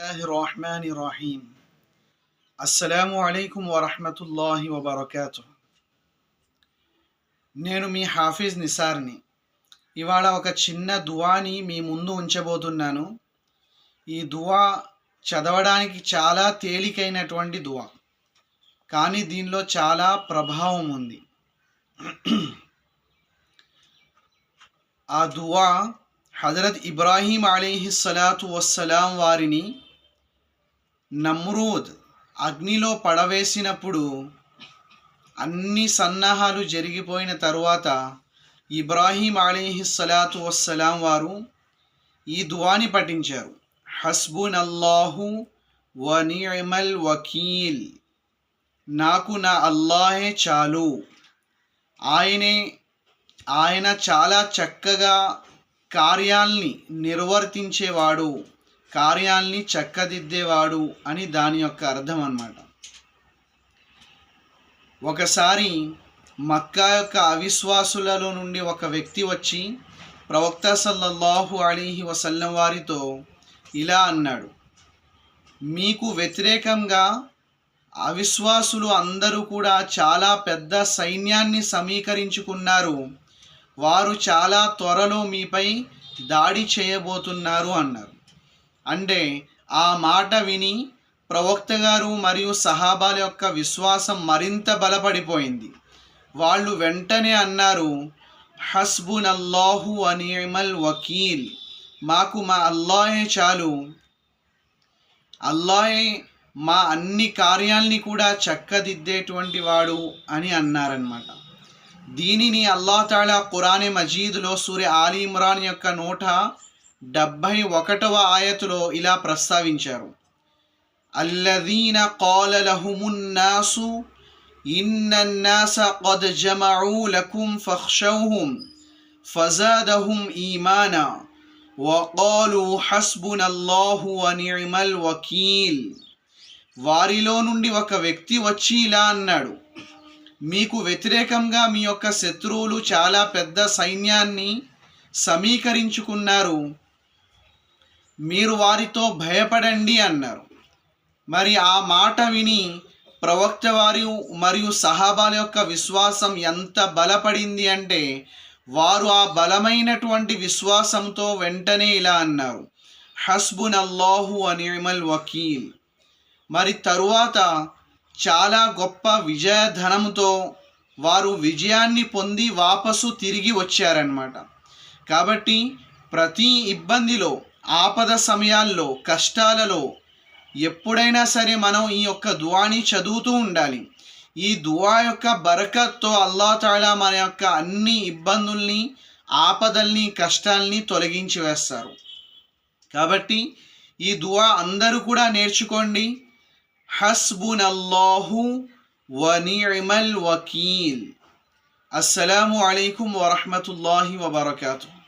റഹ്മാനി റഹീം అలైకుం వరహమతుల్లాహి వబర్కాతు నేను మీ హాఫీజ్ నిసార్ని. ఇవాళ ఒక చిన్న దువాని మీ ముందు ఉంచబోతున్నాను. ఈ దువా చదవడానికి చాలా తేలికైనటువంటి దువా. కానీ దీనిలో చాలా ప్రభావం ఉంది. ఆ దువా హజరత్ ఇబ్రాహీం అలీహిస్సలాతు వస్సలాం వారిని నమ్రూద్ అగ్నిలో పడవేసినప్పుడు అన్ని సన్నాహాలు జరిగిపోయిన తరువాత ఇబ్రాహీం అలీహిస్సలాతు వస్సలాం వారు ఈ దువాని పఠించారు. హస్బున్ అల్లాహు వనిమల్ వకీల్. నాకు నా అల్లాహే చాలు. ఆయనే ఆయన చాలా చక్కగా కార్యాల్ని నిర్వర్తించేవాడు. కార్యాల్ని చక్కదిద్దేవాడు అని దాని యొక్క అర్థం అన్నమాట. ఒకసారి మక్కా యొక్క అవిశ్వాసులలో నుండి ఒక వ్యక్తి వచ్చి ప్రవక్త సల్లల్లాహు అలీహి వసల్లం వారితో ఇలా అన్నాడు మీకు వ్యతిరేకంగా అవిశ్వాసులు అందరూ కూడా చాలా పెద్ద సైన్యాన్ని సమీకరించుకున్నారు. వారు చాలా త్వరలో మీపై దాడి చేయబోతున్నారు అన్నారు. అంటే ఆ మాట విని ప్రవక్త గారు మరియు సహాబాల యొక్క విశ్వాసం మరింత బలపడిపోయింది. వాళ్ళు వెంటనే అన్నారు హస్బున్ అల్లాహు అనిమల్ వకీల్. మాకు మా అల్లాహే చాలు. అల్లాహే మా అన్ని కార్యాల్ని కూడా చక్కదిద్దేటువంటి వాడు అని అన్నారనమాట దీనిని అల్లా తాళా ఖురానే మజీద్లో సూర్య ఆలి ఇమ్రాన్ యొక్క నూట డెబ్భై ఒకటవ ఆయతులో ఇలా ప్రస్తావించారు అల్లదీన قال لهم الناس إن الناس قد جمعوا لكم فاخشوهم فزادهم إيمانا وقالوا حسبنا الله ونعم الوكيل వారిలో నుండి ఒక వ్యక్తి వచ్చి ఇలా అన్నాడు మీకు వ్యతిరేకంగా మీ యొక్క శత్రువులు చాలా పెద్ద సైన్యాన్ని సమీకరించుకున్నారు మీరు వారితో భయపడండి అన్నారు. మరి ఆ మాట విని ప్రవక్త వారి మరియు సహాబాల యొక్క విశ్వాసం ఎంత బలపడింది అంటే వారు ఆ బలమైనటువంటి విశ్వాసంతో వెంటనే ఇలా అన్నారు. హస్బున్ అల్లాహు అనిమల్ వకీల్. మరి తరువాత చాలా గొప్ప విజయధనంతో వారు విజయాన్ని పొంది వాపసు తిరిగి వచ్చారనమాట కాబట్టి ప్రతి ఇబ్బందిలో ఆపద సమయాల్లో కష్టాలలో ఎప్పుడైనా సరే మనం ఈ యొక్క దువాని చదువుతూ ఉండాలి. ఈ దువా యొక్క బరకత్తో అల్లా తాళా మన యొక్క అన్ని ఇబ్బందుల్ని ఆపదల్ని కష్టాల్ని తొలగించి వేస్తారు. కాబట్టి ఈ దువా అందరూ కూడా నేర్చుకోండి. హస్బున్ అల్లాహు వనిమల్ వకీల్. అస్సలాము అలైకుం వరహమతుల్లాహి వబర్కాతు.